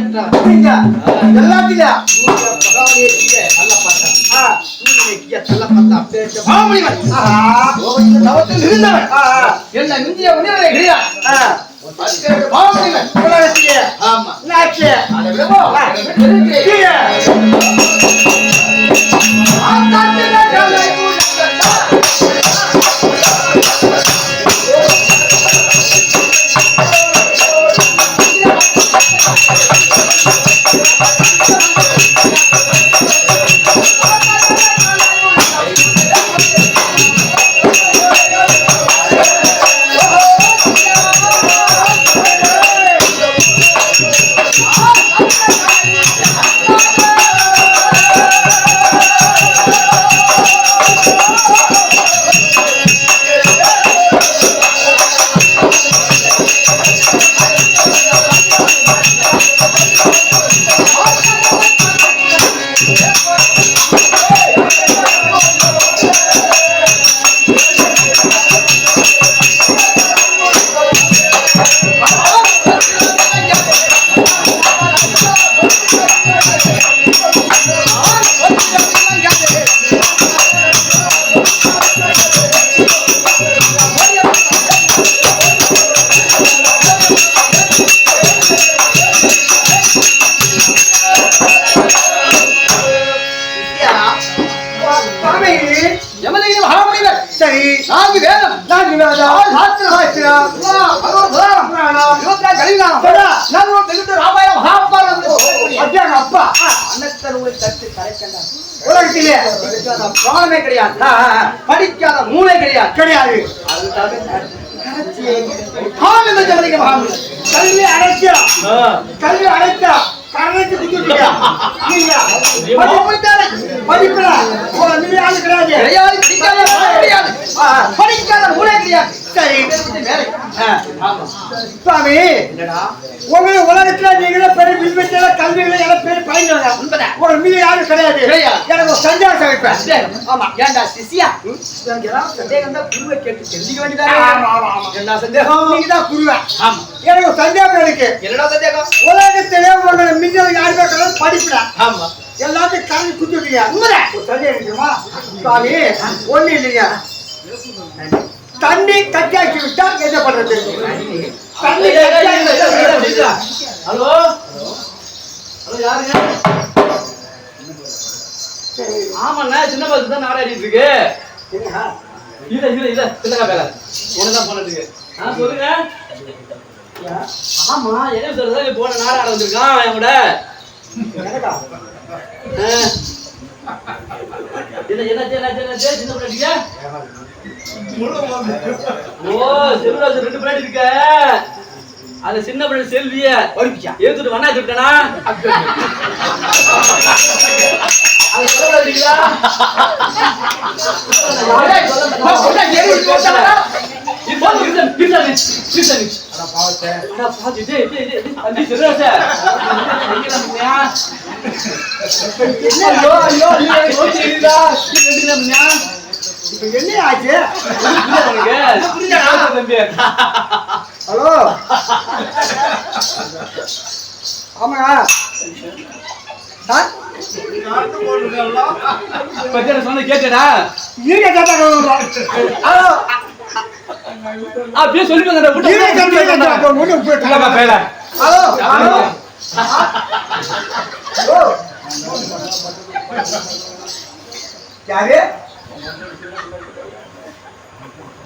பார்த்தா ஆ, சூரியனை கீழே நல்ல பார்த்தா பேச்ச மகாமுனிவர் ஆஹா, கோபத்தில தவத்தில் ஆ, என்ன இந்திய முனிவரை கிடையாது ஆமா. சாமி, யமதகிரி மகாமுனிவர் சரி. நான்கு வேதம். நான்கு வேதம், சாஸ்திரம், சாஸ்திரம், பகவத்கீதை, புராணம், இருபத்தாறு கலியுகம், சரி. நல்வம் தெளிந்த ராமாயணம், மகாபாரதம் அப்பா. அன்னத்தர் உரை தட்டு கரைக்கின்றார். உலகத்திலே. படிக்காத பிராணமே கிடையாது. படிக்காத மூளை கிடையாது. கிடையாது. கல்வி அடைச்சா கல்வி அடைச்சா மகாமுனித்தாரே, படிப்புல ஒரு நிலையாளு கிடையாது படிக்காத கிடையாது சரி சுவாமி உலகத்துல நீங்களே பெரிய வில்வெட்டில கல்வியில எல்லாம் பெரிய பயன்படுறாங்க உண்மைதான். ஒரு மீது யாரும் கிடையாது. எனக்கு ஒரு சந்தேகம் வைப்பேன். ஆமா. ஏன்டா சிசியா? ஏதாவது சந்தேகம் தான் குருவை கேட்டு தெரிஞ்சுக்க ஆமா, ஆமா. என்ன சந்தேகம்? நீங்க தான் குருவேன் ஆமா. எனக்கு ஒரு சந்தேகம் இருக்கு. என்னடா சந்தேகம் உலகத்திலே உங்களோட மின்னல் யாருமே கிடையாது படிப்புல ஆமா எல்லாத்தையும் இருக்குமா சுவாமி ஒண்ணு இல்லைங்க தண்ணி கட்டியாக்கி விட்டா என்ன பண்றது? தண்ணி ஹலோ? ஹலோ யாருங்க ஆமாண்ணா சின்ன பஸ் தான் நாராடிட்டு இருக்கு? இல்ல இல்ல இல்ல சின்னக்கா பேர. உனதான் போனதுக்கு ஆ சொல்லுங்க. ஆமா என்ன சொல்றதா? போன நாராட வந்திருக்கான் என் கூட. என்ன சின்ன ஓ செல்வராஜ் ரெண்டு இருக்க அந்த சின்ன பிள்ளை செல்விய ஒழிப்பிச்சா ஏத்துட்டு வண்ணா அது சொல்லலாதீங்களா ஆமா சார் கேட்டடா இருங்க கேட்டாங்க ஹலோ? அப்படியே சொல்லிட்டு இருங்க கேட்டாங்க ஒண்ணு போயிட்டு ஹலோ. ஹலோ. ஹலோ யாரு?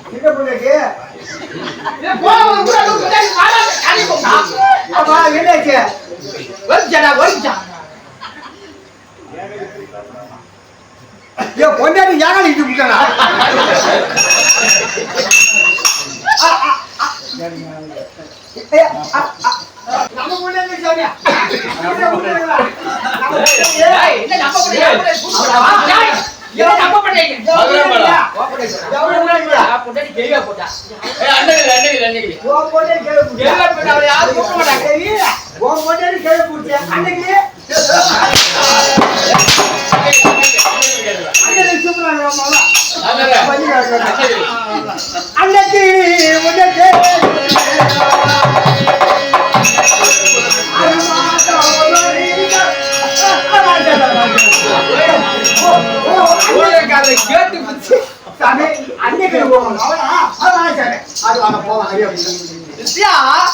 சின்ன பிள்ளைக்கு ஆமா என்னாச்சு ஏ பொண்டாட்டி யாரும் இட்டு விட்டானா நம்ம அன்னைக்கு? அன்னைக்கு சாமி, அன்னைக்கு போகணும். அவனா? அதான். அது வாங்க.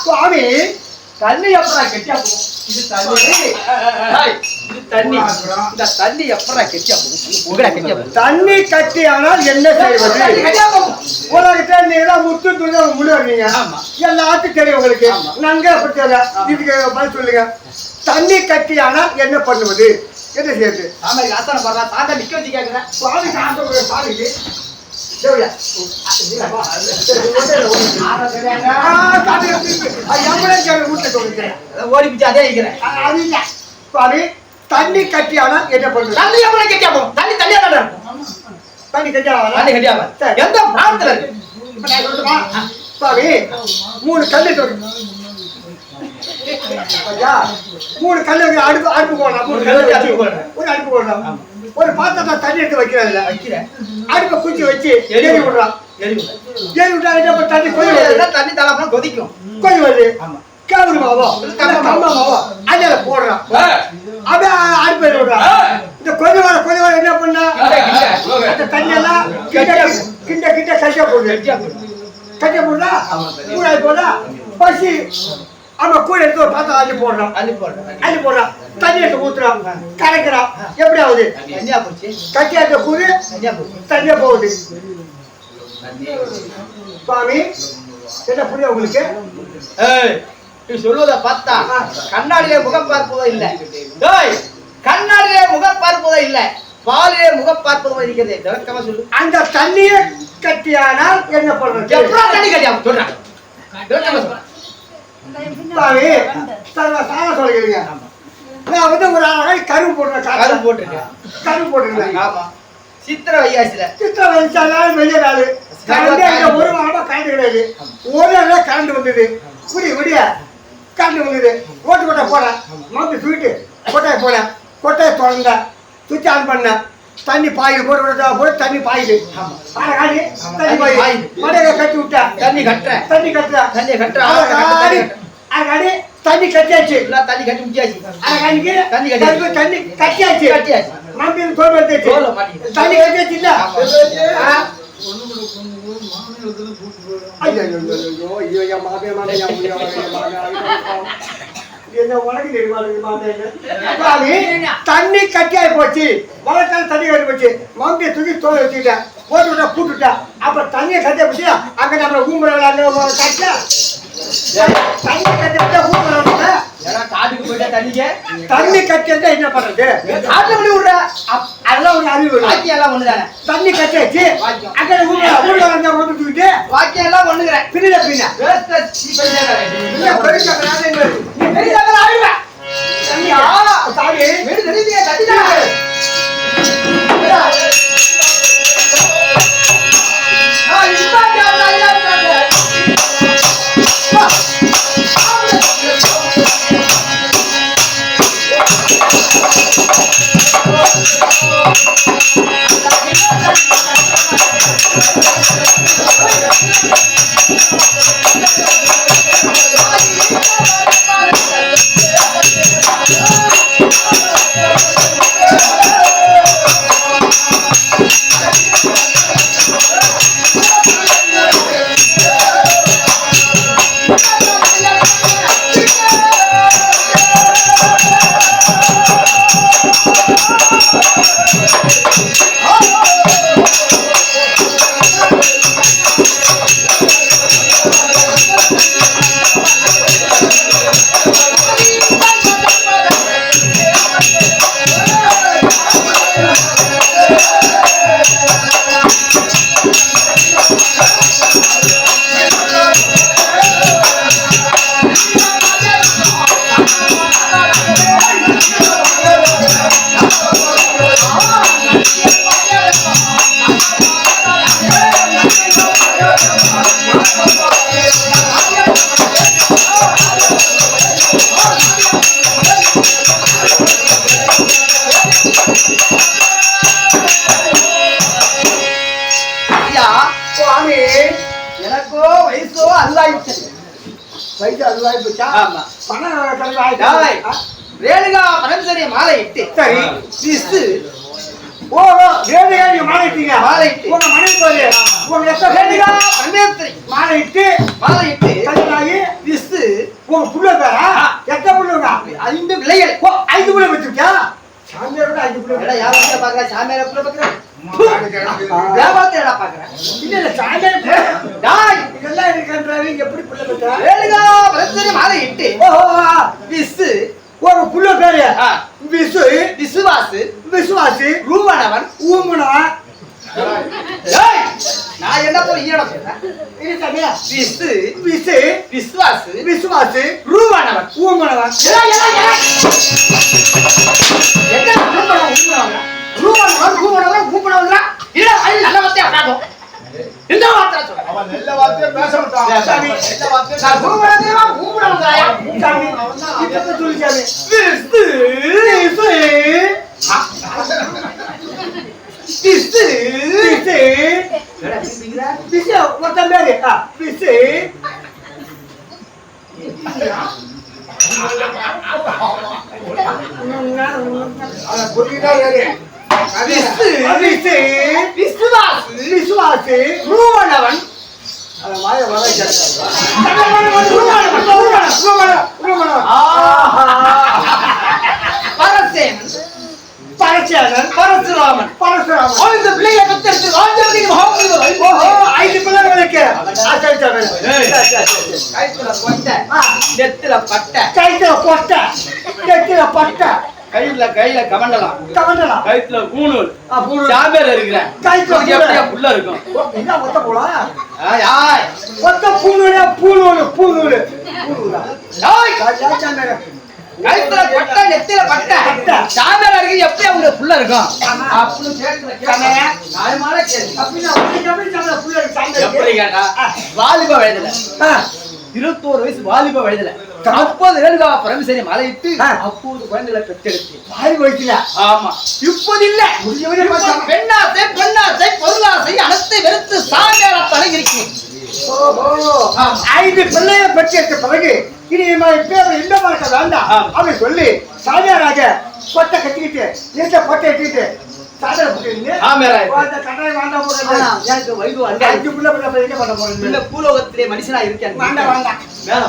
சுவாமி, தண்ணி எப்படா கெட்டியா போகும்? இது தண்ணி. இந்த தண்ணி எப்படா கெட்டியா போகும்? தண்ணி கட்டி ஆனால் என்ன செய்வது? உலகத்துல நீங்க முத்து துணி முழுவீங்க. எல்லாத்துக்கும் தெரியும் உங்களுக்கு. நாங்க அப்படி தெரியல. இதுக்கு பதில் சொல்லுங்க. தண்ணி கட்டி ஆனால் என்ன பண்ணுவது? என்ன செய்யுது ஆமா இது ஆத்தான பாடுறா தாத்தா நிக்க வச்சு கேக்குறேன் சுவாமி? ஆ, சாமி. ஓடி பிச்சு அதே இருக்கிறேன் அது இல்ல. சுவாமி தண்ணி கட்டி ஆனால் என்ன பண்ணுவது தண்ணி எப்படா கெட்டியா போகும்? தண்ணி தண்ணியா தான் இருக்கும்? தண்ணி கட்டி தண்ணி கெட்டியா எந்த பிராணத்துல இருக்கு? சுவாமி மூணு கல்லு ஐயா, மூணு இருக்கு. அடுப்பு அடுப்பு போடலாம் மூணு கல்லு அடுப்பு போடலாம். ஒரு அடுப்பு போடலாம். ஒரு பாத்திரத்தை தண்ணி எடுத்து வைக்கிறதில்ல வைக்கிறேன். அடுப்பை குச்சி வச்சு எரி விடுறான். எரி. ஏறி விட்டா தண்ணி கொதி தண்ணி தலாமா கொதிக்கும். கொதி வருது. ஆமா. கேவரு மாவோ? கம்ம மாவோ. அதில் போடுறான் அப்படியே அடுப்பு ஏறி விடுறான் இந்த கொதி வர கொதி வர என்ன பண்ணா. அந்த தண்ணி எல்லாம் கிண்ட கிண்ட கிண்ட கஷ்ட போடுது. கெட்டியா கட்டி போடுறா. கூடாது போடுறா பசி. ஆமா கூட எடுத்து ஒரு பாத்திரம் அள்ளி போடுறான். அள்ளி போடுறேன். அள்ளி போடுறான். தண்ணி எடுத்து ஊத்துறான். கரைக்கிறான். எப்படி ஆகுது? தண்ணியா போச்சு. கட்டியா இருக்க கூறு தண்ணியா போகுது. சுவாமி என்ன புரியும் உங்களுக்கு? ஏய், நீ சொல்வதை பார்த்தா கண்ணாடியிலே முகம் பார்ப்பதோ இல்ல. ஏய், கண்ணாடியிலே முகம் பார்ப்பதோ இல்ல. பாலிலே முகம் பார்ப்பதோ இருக்கிறது. விளக்கமா சொல்லு. அந்த தண்ணியை கட்டியானால் என்ன பண்றது எப்படா தண்ணி கட்டியா சொல்றேன்? சார் சாதம் சொல்லுங்க நான் வந்து ஒரு அழகாய் கரும்பு போடுறேன் கரும்பு போட்டிருக்கேன். கரும்பு போட்டுருக்கேன். ஆமா. சித்திரை வையாசில. சித்திர வயசா நாள். வெளிய நாள் கரண்டே. ஒரு வாரமா கரண்ட் கிடையாது. ஒரு நாள் கரண்ட் வந்தது. விடிய விடிய கரண்ட் வந்தது. ஓட்டு கொட்டை போறேன். மம்பி தூக்கிட்டு கொட்டையை போறேன். கொட்டையை திறந்த சுவிட்ச் ஆன் பண்ண தண்ணி பாயுது போட்டு விட்டா போட்டு தண்ணி பாயுது அழகாடி தண்ணி பாயுது. மடையை கட்டி விட்டா தண்ணி கட்டுறேன். தண்ணி கட்டுறா தண்ணியை கட்டுற ஆளை கட்டு, அழகாடி தண்ணி கட்டு. அழகாடி தண்ணி கட்டியாச்சு. எல்லாம் தண்ணி கட்டி முடிச்சாச்சு அழகாடிக்கு தண்ணி கட்டியாச்சு. தண்ணி கட்டியாச்சு. கட்டியாச்சு. மம்பி தோல் மாட்டிக்கிது. தண்ணி கட்டியாச்சு இல்ல? தண்ணி கட்டியாய் போச்சு. வழக்கால தண்ணி கட்டி போச்சு. மம்பியை தூக்கி தோலை வச்சுக்கிட்டேன் போட்டு விட்டா பூட்டுட்டா அப்ப தண்ணியை கட்டிய போச்சு அங்க நம்ம ஊம்புற கட்ட தண்ணி கட்டி விட்டா ஊம்புற ஏன்னா காட்டுக்கு போயிட்டா தண்ணிக்கு. தண்ணி கட்டி இருந்தா என்ன பண்றது? காட்டுல பண்ணி விடுற? அதெல்லாம் ஒரு அறிவு. வாக்கியம் எல்லாம் ஒண்ணுதானே? தண்ணி கட்டியாச்சு. அங்க ஊம்புற ஊர்ல வந்தா மட்டும் தூக்கிட்டு வாக்கியம் எல்லாம் ஒண்ணுகிறேன் பின்ன. பின்ன. நீ பெரிய தகவல் ரேணுகா பரமேஸ்வரி மாலை இட்டு. சரி. விசு ஓ ஓ ரேணுகா நீங்க மாலை இட்டீங்க. மாலை இட்டு. உங்க மனைவி போது உங்க எத்த ரேணுகா ரேணுகா பரமேஸ்வரி. மாலை இட்டு. மாலை இட்டு. ஆகி விசு உங்க புள்ள பேரா? எத்த புள்ளுங்க ஐந்து விலைகள் ஓ ஐந்து புள்ள வச்சிருக்கியா? சாமியாரோட ஐந்து புள்ள எடா, யார் வந்து பாக்குறா சாமியார புள்ள பாக்குறா வியாபாரத்தை எடா பாக்குறா? இல்ல இல்ல சாமியார் புள்ள. டாய். இதெல்லாம் இருக்கின்றாரு எப்படி புள்ள பெற்றா? ரேணுகா பரமேஸ்வரி மாலை இட்டு. ஓஹோ விசு உங்க புள்ள பேரு. ஆ, விசு விசுவாசு. விசுவாசி. ரூபனவன் ஊமுனா டேய், நான் என்ன போய் சொல்றேன்? விசு. விசு. விசுவாசு. விசுவாசி. ரூபனவன் ஊமுனவன் நல்ல வார்த்தையை பேச நான் ரூபனவன்டா, ரூபனவன்டாயா? சாமி இப்ப சொல்லி சாமி. விசு என்னடா பேசுறீங்க? விசு மொத்தம் பேரு. விசு விசுவாசு, விசுவாசி ரூபனவன், அவன் வாயை வர பரசேனன், பரச்சேனன் பரசுராமன். பரசுராமன். அவன் இந்த பிள்ளையை பெத்தெடுத்து ராஜபதிக்கு மகாபலிபுரம். ஓஹோ ஐந்து பிள்ளைகளுக்கு. ஆ, சரி, சரி, ஏய். சரி, சரி, சரி. கைத்துல கொட்டை, நெத்தில பட்டை, கைத்துல கொட்டை பட்டை. கையில கையில கமண்டலம் கூணூல் ஆ, பூணூல். சாமியார் இருக்கிறேன் கைத்துல எப்படியா புள்ள இருக்கும் என்ன ஒத்த போலா ஆய். ஒத்த பூநூலா ஆய். ராஜா சாமியார். கழுத்துல பட்டை நெத்தில பட்டை. சாமியார் இருக்கு எப்படி உங்களுக்கு புள்ள இருக்கும். அப்படின்னு கேள்வி. சாமியார். நியாயமான கேள்வி அப்படின்னா புள்ள இருக்கு? எப்படி கேட்டா. வாலிப வயதுல இருபத்தோரு வயசு வாலிப வயதுல அப்போது ரேணுகா பரமேஸ்வரி மலையிட்டு. அப்போது குழந்தைகளை பெற்றெடுத்து வாரி வயிற்றுல. ஆமா இப்போது இல்ல முடியவே இப்போது மாட்டாங்க. பெண்ணாசை பெண்ணாசை பொருளாசை அனைத்து வெறுத்து சாமியாரத்தால இருக்கிறேன். ஐந்து பிள்ளைய பெற்றெடுத்த பிறகு இனி பேர் எந்த பார்க்க வேண்டாம் ஆமா. அப்படி சொல்லி சாமியாராக கொட்டை கட்டிக்கிட்டு நீட்ட கொட்டை கட்டிக்கிட்டு சாதனை போட்டுருங்க சாமியாராயிட்டு. அந்த கட்டாயம் வேண்டாம் ஆனா, போடுறது எனக்கு வயது அஞ்சு பிள்ளை பிள்ளை என்ன பண்ண பூலோகத்திலே மனுஷனா இருக்கேன் வேண்டாம், வேண்டாம். மேல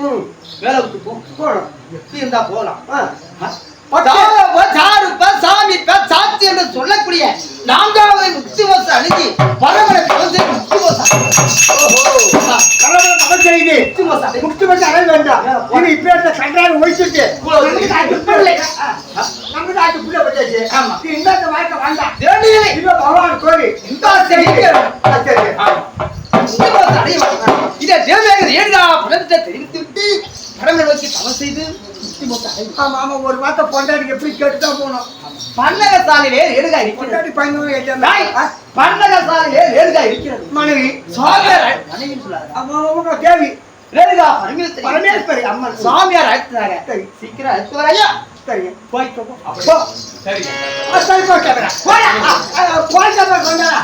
போ ம். மேல விட்டு போ போடும் எப்படி இருந்தா போகலாம். சாரப்ப, சாமிப்ப, சாட்சி என்று சொல்லக்கூடிய நான்காவது முக்திவச அணுகி பரமனை கவசை முக்திவச. ஓஹோ. கடவுளை நமக்கு செய்து முக்திவச. அணுகி. முக்தி பற்றி அடைய வேண்டாம் இது இப்ப இருந்த கன்றாடு ஒழிச்சுட்டு நமக்கு ஆட்டு பிள்ளை பச்சாச்சு ஆமா. இந்த வாழ்க்கை வேண்டாம். இது பகவான் கோரி இந்த சரி. இதை தேவதேவர் ஏடுதா புலத்தை தெரிவித்துவிட்டு பரமனை நோக்கி தவம் செய்து. ஆமா ஆமா ஒரு வார்த்தை பொண்டாடி எப்படி கேட்டுதான் போகணும். பன்னகசாலிலே ஏடுகா இருக்கிறது. பொண்டாடி பயந்து டாய், பன்னகசாலிலே ஏடுகா இருக்கிறது. மனைவி. சாமியார் அழை- மனைவின்னு சொல்லாத. தேவி ரேணுகா பரமேஸ்வரி. பரமேஸ்வரி அம்மன் சாமியார் அழைத்தாங்க சரி. சீக்கிரம் அழைத்து வரையா? சரி. போயிட்டு போ. சரி. கேமரா போய் கேமரா